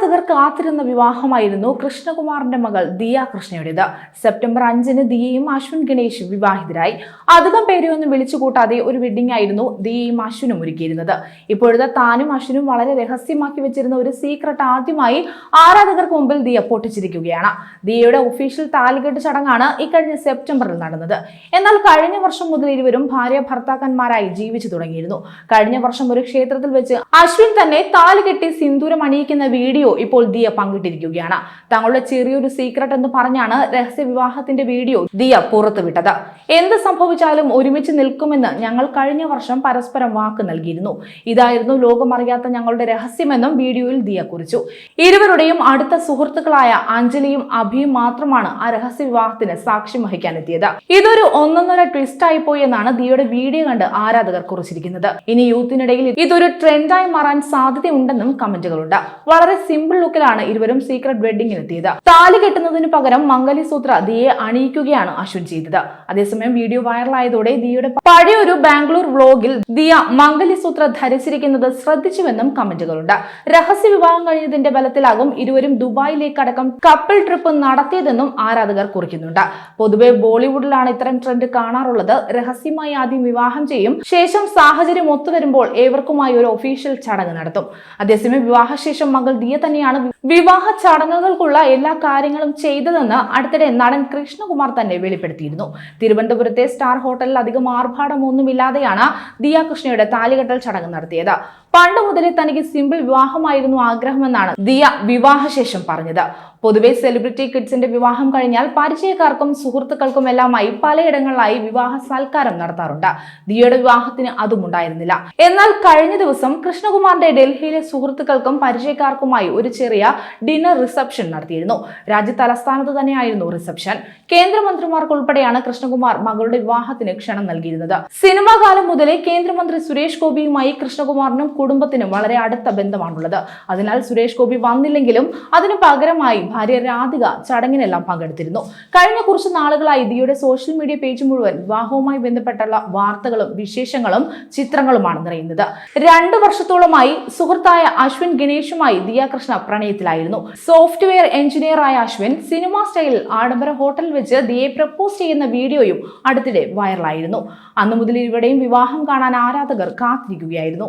ആരാധകർ കാത്തിരുന്ന വിവാഹമായിരുന്നു കൃഷ്ണകുമാറിന്റെ മകൾ ദിയ കൃഷ്ണയുടേത്. സെപ്റ്റംബർ അഞ്ചിന് ദിയയും അശ്വിൻ ഗണേഷും വിവാഹിതരായി. അധികം പേരെയൊന്നും വിളിച്ചു കൂട്ടാതെ ഒരു വെഡിംഗ് ആയിരുന്നു ദിയയും അശ്വിനും ഒരുക്കിയിരുന്നത്. ഇപ്പോഴത്തെ താനും അശ്വിനും വളരെ രഹസ്യമാക്കി വെച്ചിരുന്ന ഒരു സീക്രട്ട് ആദ്യമായി ആരാധകർക്ക് മുമ്പിൽ ദിയ പൊട്ടിച്ചിരിക്കുകയാണ്. ദിയയുടെ ഒഫീഷ്യൽ താലികെട്ട് ചടങ്ങാണ് ഇക്കഴിഞ്ഞ സെപ്റ്റംബറിൽ നടന്നത്. എന്നാൽ കഴിഞ്ഞ വർഷം മുതൽ ഇരുവരും ഭാര്യ ഭർത്താക്കന്മാരായി ജീവിച്ചു തുടങ്ങിയിരുന്നു. കഴിഞ്ഞ വർഷം ഒരു ക്ഷേത്രത്തിൽ വെച്ച് അശ്വിൻ തന്നെ താലികെട്ടി സിന്ദൂരം അണിയിക്കുന്ന വീഡിയോ ഇപ്പോൾ ദിയ പങ്കിട്ടിരിക്കുകയാണ്. തങ്ങളുടെ ചെറിയൊരു സീക്രട്ട് എന്ന് പറഞ്ഞാണ് രഹസ്യ വിവാഹത്തിന്റെ വീഡിയോ ദിയ പുറത്തുവിട്ടത്. എന്ത് സംഭവിച്ചാലും ഒരുമിച്ച് നിൽക്കുമെന്ന് ഞങ്ങൾ കഴിഞ്ഞ വർഷം പരസ്പരം വാക്ക് നൽകിയിരുന്നു. ഇതായിരുന്നു ലോകമറിയാത്ത ഞങ്ങളുടെ രഹസ്യമെന്നും വീഡിയോയിൽ ദിയ കുറിച്ചു. ഇരുവരുടെയും അടുത്ത സുഹൃത്തുക്കളായ അഞ്ജലിയും അഭിയും മാത്രമാണ് ആ രഹസ്യ വിവാഹത്തിന് സാക്ഷ്യം വഹിക്കാൻ എത്തിയത് ഇതൊരു ഒന്നൊന്നര ട്വിസ്റ്റ് ആയി പോയി എന്നാണ് ദിയയുടെ വീഡിയോ കണ്ട് ആരാധകർ കുറിച്ചിരിക്കുന്നത്. ഇനി യൂത്തിനിടയിൽ ഇതൊരു ട്രെൻഡായി മാറാൻ സാധ്യതയുണ്ടെന്നും കമന്റുകളുണ്ട് വളരെ സിമ്പിൾ ലുക്കിലാണ് ഇരുവരും സീക്രട്ട് വെഡിങ്ങിന് എത്തിയത് താലി കെട്ടുന്നതിന് പകരം മംഗലിസൂത്ര ദിയെ അണിയിക്കുകയാണ് അശ്വിൻ ചെയ്തത്. അതേസമയം വീഡിയോ വൈറലായതോടെ ദിയുടെ പഴയ ഒരു ബാംഗ്ലൂർ വ്ലോഗിൽ ദിയ മംഗലിസൂത്ര ധരിച്ചിരിക്കുന്നത് ശ്രദ്ധിച്ചുവെന്നും കമന്റുകളുണ്ട്. രഹസ്യ വിവാഹം കഴിഞ്ഞതിന്റെ ബലത്തിലാകും ഇരുവരും ദുബായിലേക്ക് അടക്കം കപ്പിൾ ട്രിപ്പ് നടത്തിയതെന്നും ആരാധകർ കുറിക്കുന്നുണ്ട്. പൊതുവെ ബോളിവുഡിലാണ് ഇത്തരം ട്രെൻഡ് കാണാറുള്ളത്. രഹസ്യമായി ആദ്യം വിവാഹം ചെയ്യും ശേഷം സാഹചര്യം ഒത്തുവരുമ്പോൾ ഏവർക്കുമായി ഒരു ഒഫീഷ്യൽ ചടങ്ങ് നടത്തും. അതേസമയം വിവാഹശേഷം മകൾ ദിയ തന്നെയാണ് വിവാഹ ചടങ്ങുകൾക്കുള്ള എല്ലാ കാര്യങ്ങളും ചെയ്തതെന്ന് അടുത്തിടെ നടൻ കൃഷ്ണകുമാർ തന്നെ വെളിപ്പെടുത്തിയിരുന്നു. തിരുവനന്തപുരത്തെ സ്റ്റാർ ഹോട്ടലിൽ അധികം ആർഭാടമൊന്നുമില്ലാതെയാണ് ദിയ കൃഷ്ണയുടെ താലികെട്ടൽ ചടങ്ങ് നടത്തിയത്. പണ്ട് മുതലേ തനിക്ക് സിമ്പിൾ വിവാഹമായിരുന്നു ആഗ്രഹമെന്നാണ് ദിയ വിവാഹശേഷം പറഞ്ഞത്. പൊതുവെ സെലിബ്രിറ്റി കിഡ്സിന്റെ വിവാഹം കഴിഞ്ഞാൽ പരിചയക്കാർക്കും സുഹൃത്തുക്കൾക്കും എല്ലാമായി പലയിടങ്ങളിലായി വിവാഹ സൽക്കാരം നടത്താറുണ്ട്. ദിയയുടെ വിവാഹത്തിന് അതും ഉണ്ടായിരുന്നില്ല. എന്നാൽ കഴിഞ്ഞ ദിവസം കൃഷ്ണകുമാറിന്റെ ഡൽഹിയിലെ സുഹൃത്തുക്കൾക്കും പരിചയക്കാർക്കുമായി ഒരു ചെറിയ ഡിന്നർ റിസപ്ഷൻ നടത്തിയിരുന്നു. രാജ്യ തലസ്ഥാനത്ത് തന്നെയായിരുന്നു റിസപ്ഷൻ കേന്ദ്രമന്ത്രിമാർക്ക് ഉൾപ്പെടെയാണ് കൃഷ്ണകുമാർ മകളുടെ വിവാഹത്തിന് ക്ഷണം നൽകിയിരുന്നത്. സിനിമാ കാലം മുതലേ കേന്ദ്രമന്ത്രി സുരേഷ് ഗോപിയുമായി കൃഷ്ണകുമാറിനും കുടുംബത്തിനും വളരെ അടുത്ത ബന്ധമാണുള്ളത്. അതിനാൽ സുരേഷ് ഗോപി വന്നില്ലെങ്കിലും അതിനു പകരമായി ഭാര്യ രാധിക ചടങ്ങിനെല്ലാം പങ്കെടുത്തിരുന്നു. കഴിഞ്ഞ കുറച്ച് നാളുകളായി ദിയുടെ സോഷ്യൽ മീഡിയ പേജ് മുഴുവൻ വിവാഹവുമായി ബന്ധപ്പെട്ടുള്ള വാർത്തകളും വിശേഷങ്ങളും ചിത്രങ്ങളുമാണ് നിറയുന്നത്. രണ്ടു വർഷത്തോളമായി സുഹൃത്തായ അശ്വിൻ ഗണേഷുമായി ദിയ കൃഷ്ണ പ്രണയത്തിലായിരുന്നു. സോഫ്റ്റ്വെയർ എഞ്ചിനീയർ ആയ അശ്വിൻ സിനിമാ സ്റ്റൈലിൽ ആഡംബര ഹോട്ടലിൽ വെച്ച് ദിയെ പ്രപ്പോസ് ചെയ്യുന്ന വീഡിയോയും അടുത്തിടെ വൈറലായിരുന്നു. അന്നു മുതൽ ഇരുവരുടെയും വിവാഹം കാണാൻ ആരാധകർ കാത്തിരിക്കുകയായിരുന്നു.